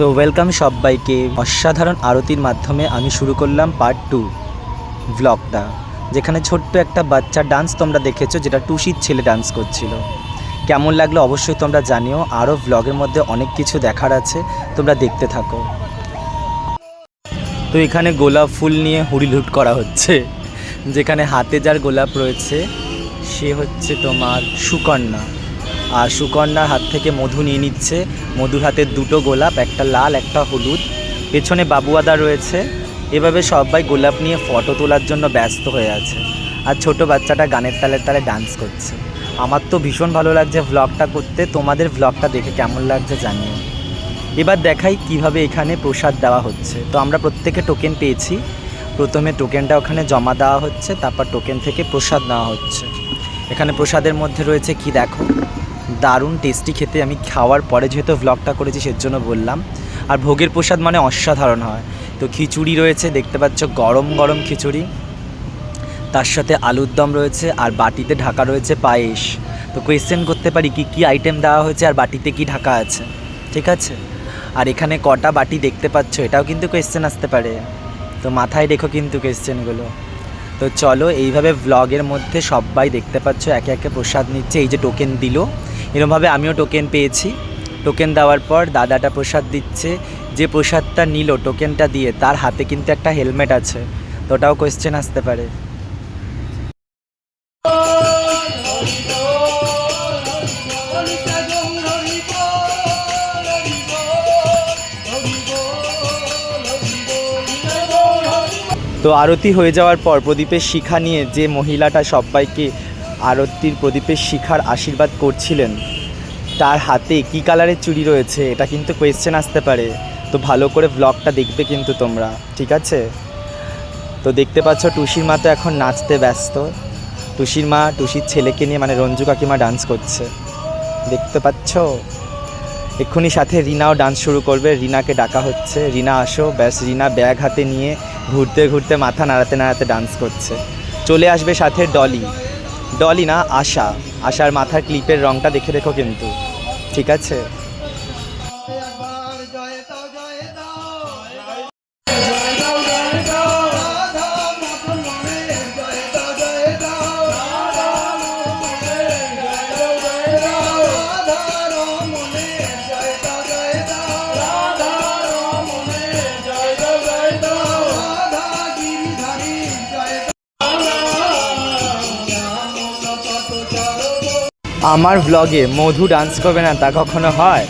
তো ওয়েলকাম সবাইকে। অসাধারণ আরতির মাধ্যমে আমি শুরু করলাম পার্ট টু ব্লগটা যেখানে ছোট্ট একটা বাচ্চা ডান্স তোমরা দেখেছ, যেটা টুসির ছেলে ডান্স করছিল। কেমন লাগল অবশ্যই তোমরা জানিও। আরও ব্লগের মধ্যে অনেক কিছু দেখার আছে, তোমরা দেখতে থাকো। তো এখানে গোলাপ ফুল নিয়ে হুড়িলুট করা হচ্ছে, যেখানে হাতে যার গোলাপ রয়েছে, সে হচ্ছে তোমার সুকন্যা। আর সুকন্যার হাত থেকে মধু নিয়ে নিচ্ছে। মধুর হাতে দুটো গোলাপ, একটা লাল, একটা হলুদ। পেছনে বাবুয়াদা রয়েছে। এভাবে সবাই গোলাপ নিয়ে ফটো তোলার জন্য ব্যস্ত হয়ে আছে। আর ছোট বাচ্চাটা গানের তালে তালে ডান্স করছে। আমার তো ভীষণ ভালো লাগছে ভ্লগটা করতে। তোমাদের ভ্লগটা দেখে কেমন লাগছে জানিও। এবার দেখাই কীভাবে এখানে প্রসাদ দেওয়া হচ্ছে। তো আমরা প্রত্যেকে টোকেন পেয়েছি। প্রথমে টোকেনটা ওখানে জমা দেওয়া হচ্ছে, তারপর টোকেন থেকে প্রসাদ নেওয়া হচ্ছে। এখানে প্রসাদের মধ্যে রয়েছে কি দেখো? দারুণ টেস্টি খেতে আমি খাওয়ার পরে যেহেতু ভ্লগটা করেছি সের জন্য বললাম। আর ভোগের প্রসাদ মানে অসাধারণ হয়। তো খিচুড়ি রয়েছে, দেখতে পাচ্ছ গরম গরম খিচুড়ি। তার সাথে আলুর দম রয়েছে আর বাটিতে ঢাকা রয়েছে পায়েস। তো কোয়েশ্চেন করতে পারি কি কি আইটেম দেওয়া হয়েছে আর বাটিতে কি ঢাকা আছে? ঠিক আছে? আর এখানে কটা বাটি দেখতে পাচ্ছ, এটাও কিন্তু কোয়েশ্চেন আসতে পারে। তো মাথায় রেখো কিন্তু কোয়েশ্চেনগুলো তো চলো, এইভাবে ভ্লগের মধ্যে সবাই দেখতে পাচ্ছ, একে একে প্রসাদ নিচ্ছে। এই যে টোকেন দিল এরমভাবে আমিও টোকেন পেয়েছি। টোকেন দেওয়ার পর দাদাটা প্রসাদ দিচ্ছে। যে প্রসাদটা নিল টোকেনটা দিয়ে, তার হাতে কিন্তু একটা হেলমেট আছে। তো ওটাও কোয়েশ্চেন আসতে পারে। তো আরতি হয়ে যাওয়ার পর প্রদীপের শিখা নিয়ে যে মহিলাটা সবাইকে আরতির প্রদীপের শিখার আশীর্বাদ করছিলেন তার হাতে কি কালারের চুড়ি রয়েছে, এটা কিন্তু কোয়েশ্চেন আসতে পারে। তো ভালো করে ব্লগটা দেখবে কিন্তু তোমরা, ঠিক আছে? তো দেখতে পাচ্ছ, টুসির মা তো এখন নাচতে ব্যস্ত। টুসির মা, টুসির ছেলেকে নিয়ে মানে রঞ্জু কাকিমা ডান্স করছে। দেখতে পাচ্ছ? এক্ষুনি সাথে রিনাও ডান্স শুরু করবে, রিনাকে ডাকা হচ্ছে। রিনা, আসো। ব্যাস, রিনা ব্যাগ হাতে নিয়ে ঘুরতে ঘুরতে মাথা নাড়াতে নাড়াতে ডান্স করছে। চলে আসবে সাথে ডলি। ডলি না আশা। আশার মাথার ক্লিপের রংটা দেখে দেখো কিন্তু। ঠিক আছে? আমার ব্লগে মধু ডান্স করবে না তা কখনো হয়?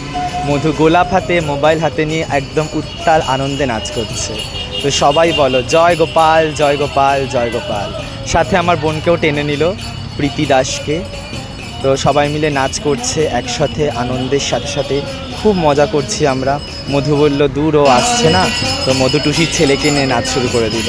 মধু গোলাপ হাতে মোবাইল হাতে নিয়ে একদম উত্তাল আনন্দে নাচ করছে। তো সবাই বলো, জয় গোপাল জয় গোপাল জয় গোপাল। সাথে আমার বোনকেও টেনে নিল, প্রীতি দাসকে। তো সবাই মিলে নাচ করছে, একসাথে আনন্দের সাথে সাথে খুব মজা করছি আমরা। মধু বলল দূরও আসছে না। তো মধু টুসির ছেলেকে নিয়ে নাচ শুরু করে দিল।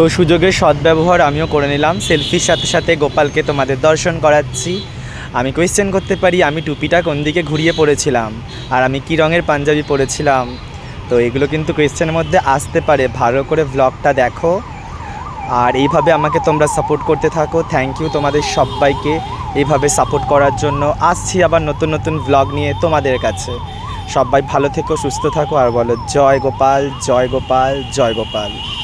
তো সুযোগের সদ্ব্যবহার আমিও করে নিলাম। সেলফির সাথে সাথে গোপালকে তোমাদের দর্শন করাচ্ছি। আমি কোয়েশ্চেন করতে পারি, আমি টুপিটা কোন দিকে ঘুরিয়ে পড়েছিলাম? আর আমি কী রঙের পাঞ্জাবি পরেছিলাম? তো এগুলো কিন্তু কোয়েশ্চেনের মধ্যে আসতে পারে। ভালো করে ভ্লগটা দেখো। আর এইভাবে আমাকে তোমরা সাপোর্ট করতে থাকো। থ্যাংক ইউ তোমাদের সবাইকে এইভাবে সাপোর্ট করার জন্য। আসছি আবার নতুন নতুন ভ্লগ নিয়ে তোমাদের কাছে। সবাই ভালো থেকো, সুস্থ থাকো। আর বলো, জয় গোপাল জয় গোপাল জয় গোপাল।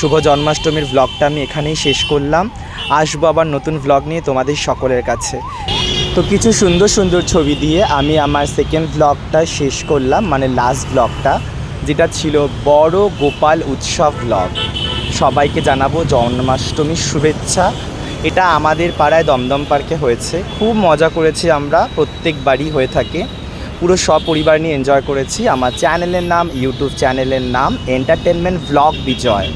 শুভ জন্মাষ্টমীর ভ্লগটা আমি এখানেই শেষ করলাম। আসব আবার নতুন ভ্লগ নিয়ে তোমাদের সকলের কাছে। তো কিছু সুন্দর সুন্দর ছবি দিয়ে আমি আমার সেকেন্ড ভ্লগটা শেষ করলাম মানে লাস্ট ভ্লগটা যেটা ছিল বড় গোপাল উৎসব ভ্লগ সবাইকে জানাব জন্মাষ্টমীর শুভেচ্ছা। এটা আমাদের পাড়ায় দমদম পার্কে হয়েছে। খুব মজা করেছি আমরা, প্রত্যেকবারই হয়ে থাকে। পুরো সপরিবার নিয়ে এনজয় করেছি। আমার চ্যানেলের নাম ইউটিউব চ্যানেলের নাম এন্টারটেনমেন্ট ভ্লগ বিজয়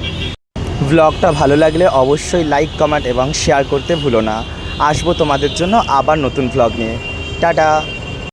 ব্লগটা ভালো লাগলে অবশ্যই লাইক, কমেন্ট এবং শেয়ার করতে ভুলো না। আসব তোমাদের জন্য আবার নতুন ব্লগ নিয়ে। টাটা!